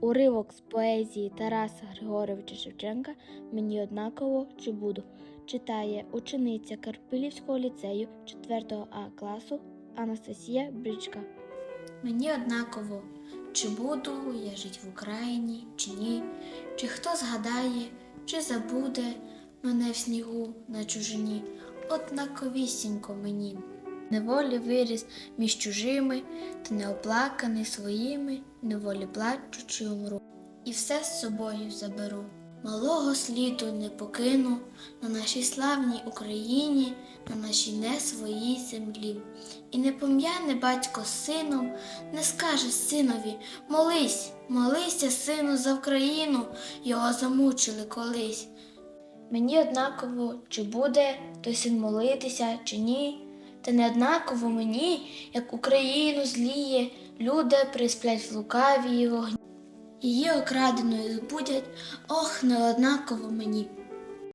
Уривок з поезії Тараса Григоровича Шевченка Мені однаково чи буду читає учениця Карпилівського ліцею 4 А класу Анастасія Брічка. Мені однаково, чи буду я жить в Україні, чи ні, чи хто згадає, чи забуде мене в снігу на чужині, однаковісінько мені. Неволі виріс між чужими, та неоплаканий своїми, неволі плачучи умру. І все з собою заберу. Малого сліду не покину на нашій славній Україні, на нашій не своїй землі. І не пом'яне батько з сином, не скаже синові Молись, молися, сину, за Україну, його замучили колись. Мені однаково, чи буде той син молитися, чи ні, та неоднаково мені, як Україну зліє, люди присплять в лукавій вогні. Її окраденою збудять, ох, неоднаково мені.